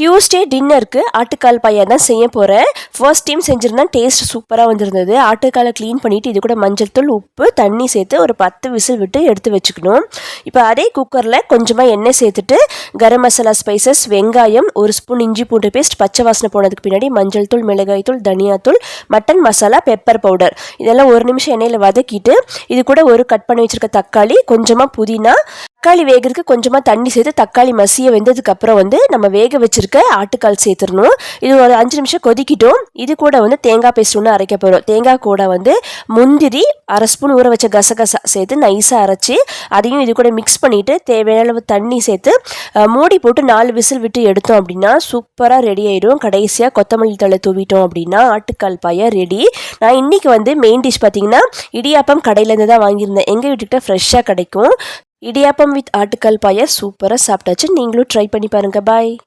Tuesday டின்னருக்கு ஆட்டுக்கால் பாயா தான் செய்ய போகிறேன் ஃபர்ஸ்ட் டைம் செஞ்சுருந்தேன் டேஸ்ட் சூப்பராக வந்திருந்தது. ஆட்டுக்காலை க்ளீன் பண்ணிவிட்டு இது கூட மஞ்சள் தூள் உப்பு தண்ணி சேர்த்து ஒரு பத்து விசில் விட்டு எடுத்து வச்சுக்கணும். இப்போ அதே குக்கரில் கொஞ்சமாக எண்ணெய் சேர்த்துட்டு கரம் மசாலா ஸ்பைசஸ் வெங்காயம் ஒரு ஸ்பூன் இஞ்சி பூண்டு பேஸ்ட் பச்சை வாசனை போனதுக்கு பின்னாடி மஞ்சள் தூள் மிளகாய் தூள் தனியாத்தூள் மட்டன் மசாலா பெப்பர் பவுடர் இதெல்லாம் ஒரு நிமிஷம் எண்ணெயில் வதக்கிட்டு இது கூட ஒரு கட் பண்ணி வச்சுருக்க தக்காளி கொஞ்சமாக புதினா தக்காளி வேகிறதுக்கு கொஞ்சமாக தண்ணி சேர்த்து தக்காளி மசிய வெந்ததுக்கு அப்புறம் வந்து நம்ம வேக வச்சிருக்க ஆட்டுக்கால் சேர்த்துடணும். இது ஒரு அஞ்சு நிமிஷம் கொதிக்கிட்டோம். இது கூட வந்து தேங்காய் பேஸ்ட் ஒன்று அரைக்க போகிறோம் தேங்காய் கூட வந்து முந்திரி அரை ஸ்பூன் ஊற வச்ச கசகசா சேர்த்து நைஸாக அரைச்சி அதையும் இது கூட மிக்ஸ் பண்ணிவிட்டு தேவையான அளவு தண்ணி சேர்த்து மூடி போட்டு நாலு விசில் விட்டு எடுத்தோம் அப்படின்னா சூப்பராக ரெடி ஆயிடும். கடைசியாக கொத்தமல்லி தழை தூவிட்டோம் அப்படின்னா ஆட்டுக்கால் பாயா ரெடி நான் இன்னைக்கு வந்து மெயின் டிஷ் பார்த்தீங்கன்னா இடியாப்பம் கடையிலேருந்து தான் வாங்கியிருந்தேன். எங்கள் வீட்டுக்கிட்ட ஃப்ரெஷ்ஷாக கிடைக்கும். இடியாப்பம் வித் ஆட்டுக்கால் பாயா சூப்பராக சாப்பிட்டாச்சு. நீங்களும் ட்ரை பண்ணி பாருங்கள் பாய்